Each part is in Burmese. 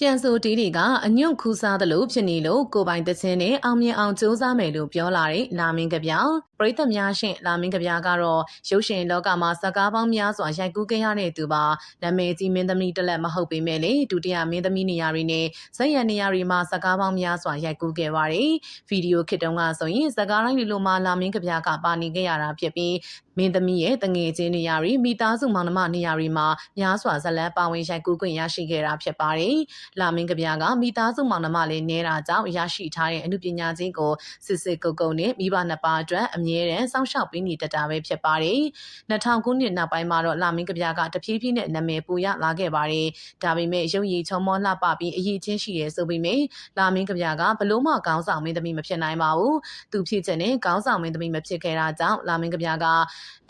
ပြန်ဆိုတီးတွေကအညွန့်ခူးစားသလိုဖြစ်နေလို့ကိုပိုင်တခြင်းနဲ့အောင်မြင်အောင်စူးစမ်းမယ်လို့ပြောလာတဲ့လာမင်းကပြောင်ပရိသတ်များရှင်လာမင်းကပြောင်ကတော့ရုပ်ရှင်လောကမှာဇာကားပေါင်းများစွာရိုက်ကူးခဲ့ရတဲ့သူပါနာမည်ကြီးမင်းသမီးတစ်လက်မဟုတ်ပေမဲ့လေဒုတိယမင်းသမီးနေရာတွေနဲ့ဇက်ရံနေရာတွေမှာဇာကားပေါင်းများစွာရိုက်ကူးခဲ့ပါတယ်ဗီဒီယိုခစ်တုန်းကဆိုရင်ဇာကားတိုင်းလိုလိုမှာလာမင်းကပြောင်ကပါနေခဲ့ရတာဖြစ်ပြီးမင်းသမီးရဲ့တငယ်ချင်းနေရာတွေမိသားစုမောင်နှမနေရာတွေမှာများစွာဇလန်းပါဝင်ရိုက်ကူးခွင့်ရရှိခဲ့တာဖြစ်ပါတယ်လာမင်းကဗျာကမိသားစုမောင်နှမလေးနေတာကြောင့်ရရှိထားတဲ့အမှုပညာချင်းကိုစစ်စစ်ကုတ်ကုတ်နဲ့မိဘနှစ်ပါးအတွက်အမြဲတမ်းစောင့်ရှောက်ပေးနေတတ်တာပဲဖြစ်ပါတယ်။2000ခုနှစ်နောက်ပိုင်းမှာတော့လာမင်းကဗျာကတဖြည်းဖြည်းနဲ့နာမည်ပူရလာခဲ့ပါတယ်။ဒါပေမဲ့ရုပ်ရည်ချုံမောလှပပြီးအရေးချင်းရှိရဲဆိုပေမဲ့လာမင်းကဗျာကဘလို့မှကောင်းဆောင်မင်းသမီးမဖြစ်နိုင်ပါဘူး။သူဖြစ်ချက်နဲ့ကောင်းဆောင်မင်းသမီးမဖြစ်ခဲ့တာကြောင့်လာမင်းကဗျာက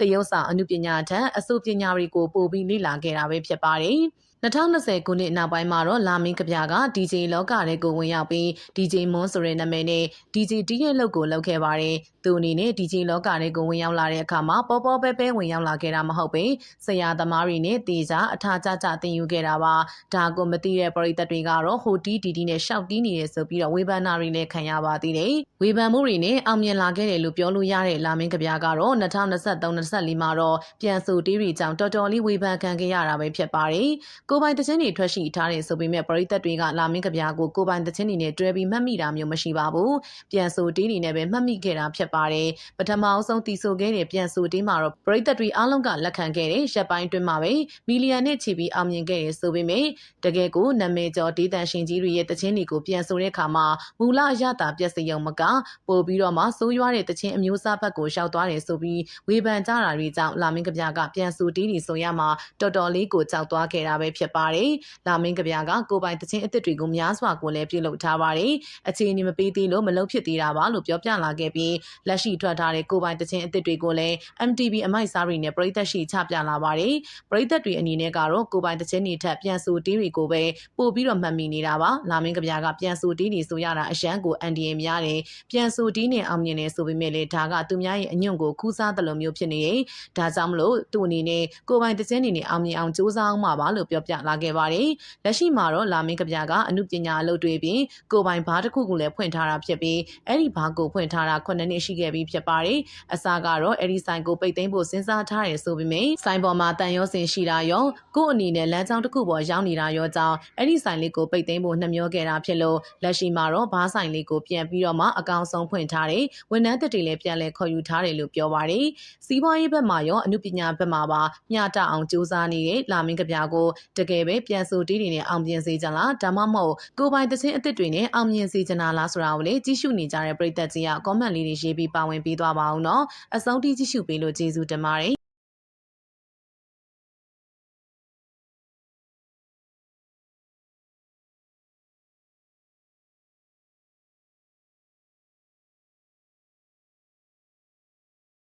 တရုတ်ဆောင်အမှုပညာထက်အစိုးပညာတွေကိုပို့ပြီးလေ့လာခဲ့တာပဲဖြစ်ပါတယ်။2020ခုနှစ်နောက်ပိုင်းမှာတော့လာမင်းကဗျာက DJ လောကထဲကိုဝင်ရောက်ပြီး DJ မွန်းဆိုတဲ့နာမည်နဲ့ DJ တီးရဲ့လုပ်ကိုလုပ်ခဲ့ပါတယ်။သူအနေနဲ့ DJ လောကထဲကိုဝင်ရောက်လာတဲ့အခါမှာပေါ်ပေါ်ပဲပဲဝင်ရောက်လာခဲ့တာမဟုတ်ပဲဆရာသမားတွေနဲ့တေချာအထာကြကြသင်ယူခဲ့တာပါ။ဒါကိုမသိတဲ့ပရိသတ်တွေကတော့ဟိုတီးတီတီနဲ့ရှောက်တီးနေရဆိုပြီးတော့ဝေဖန်နာတွေလည်းခံရပါသေးတယ်။ဝေဖန်မှုတွေနဲ့အောင်မြင်လာခဲ့တယ်လို့ပြောလို့ရတဲ့လာမင်းကဗျာကတော့2023-24မှာတော့ပြန်ဆိုတီးရီကြောင့်တော်တော်လေးဝေဖန်ခံခဲ့ရတာပဲဖြစ်ပါတယ်။ကိုပိုင်တခြင်းတွေထွက်ရှိထားတယ်ဆိုပေမဲ့ပရိသတ်တွေကလာမင်းကဗျာကိုကိုပိုင်တခြင်းတွေနဲ့တွဲပြီးမှတ်မိတာမျိုးမရှိပါဘူးပြန်ဆိုတေးတွေနဲ့ပဲမှတ်မိခဲ့တာဖြစ်ပါတယ်ပထမအဆုံးတီဆိုခဲ့တဲ့ပြန်ဆိုတေးမှာတော့ပရိသတ်တွေအားလုံးကလက်ခံခဲ့တဲ့ရက်ပိုင်းတွင်းမှာပဲမီလီယံနဲ့ချီပြီးအောင်မြင်ခဲ့ရဆိုပေမဲ့တကယ်ကိုနာမည်ကျော်ဒေသရှင်ကြီးတွေရဲ့တခြင်းတွေကိုပြန်ဆိုတဲ့အခါမှာမူလအရတာပြက်စရုံမကပို့ပြီးတော့မှဆိုးရွားတဲ့တခြင်းအမျိုးအစားဘက်ကိုရှောက်သွားတယ်ဆိုပြီးဝေဖန်ကြတာတွေကြောင့်လာမင်းကဗျာကပြန်ဆိုတေးတွေဆိုရမှာတော်တော်လေးကိုကြောက်သွားခဲ့တာပဲဖြစ်ပါတယ်။လာမင်းကဗျာကကိုပိုင်တခြင်းအစ်စ်တွေကိုများစွာကိုလည်းပြုလုပ်ထားပါတယ်။အခြေအနေမပေးသေးလို့မလုပ်ဖြစ်သေးတာပါလို့ပြောပြလာခဲ့ပြီးလက်ရှိထွက်ထားတဲ့ကိုပိုင်တခြင်းအစ်စ်တွေကိုလည်း MTV အမိုက်စားတွေနဲ့ပြည်သက်ရှိချပြလာပါတယ်။ပြည်သက်တွေအနေနဲ့ကတော့ကိုပိုင်တခြင်းတွေထက်ပြန်ဆိုတေးတွေကိုပဲပို့ပြီးတော့မှတ်မိနေတာပါ။လာမင်းကဗျာကပြန်ဆိုတေးတွေဆိုရတာအရှမ်းကိုအန်ဒီအများတယ်။ပြန်ဆိုတေးနဲ့အောင်မြင်နေဆိုပေမဲ့လေဒါကသူများရဲ့အညွန့်ကိုခူးစားတယ်လို့မျိုးဖြစ်နေရင်ဒါကြောင့်မလို့သူ့အနေနဲ့ကိုပိုင်တခြင်းတွေနဲ့အောင်မြင်အောင်စူးစမ်းအောင်ပါပါလို့ပြောပြလာခဲ့ပါတယ်။လက်ရှိမှာတော့လာမင်းကဗျာကအမှုပညာအလုပ်တွေပြီးကိုပိုင်ဘားတစ်ခုကိုလည်းဖွင့်ထားတာဖြစ်ပြီးအဲ့ဒီဘားကိုဖွင့်ထားတာ9နှစ်ရှိခဲ့ပြီးဖြစ်ပါတယ်။အစားကတော့အဲ့ဒီဆိုင်ကိုပိတ်သိမ်းဖို့စဉ်းစားထားတယ်ဆိုပေမဲ့ဆိုင်ပေါ်မှာတန်ရောစင်ရှိတာရောကို့အနေနဲ့လမ်းကြောင်းတစ်ခုပေါ်ရောက်နေတာရောကြောင့်အဲ့ဒီဆိုင်လေးကိုပိတ်သိမ်းဖို့နှမျောခဲ့တာဖြစ်လို့လက်ရှိမှာတော့ဘားဆိုင်လေးကိုပြန်ပြီးတော့မှအကောင်ဆုံးဖွင့်ထားတယ်။ဝန်ထမ်းတွေလည်းပြန်လဲခေါ်ယူထားတယ်လို့ပြောပါတယ်။စီးပွားရေးဘက်မှာရောအမှုပညာဘက်မှာပါမျှတအောင်စူးစမ်းနေတဲ့လာမင်းကဗျာကိုတကယ်ပဲပြန်ဆိုတီးတွေနဲ့အောင်မြင်စေချင်လားဒါမှမဟုတ်ကိုပိုင်သချင်းအစ်စ်တွေနဲ့အောင်မြင်စေချင်တာလားဆိုတာကိုလေကြည့်ရှုနေကြတဲ့ပရိသတ်ကြီးက comment လေးတွေရေးပြီးပါဝင်ပေးသွားပါအောင်နော်အဆုံးထိကြည့်ရှုပေးလို့ကျေးဇူးတင်ပါတယ်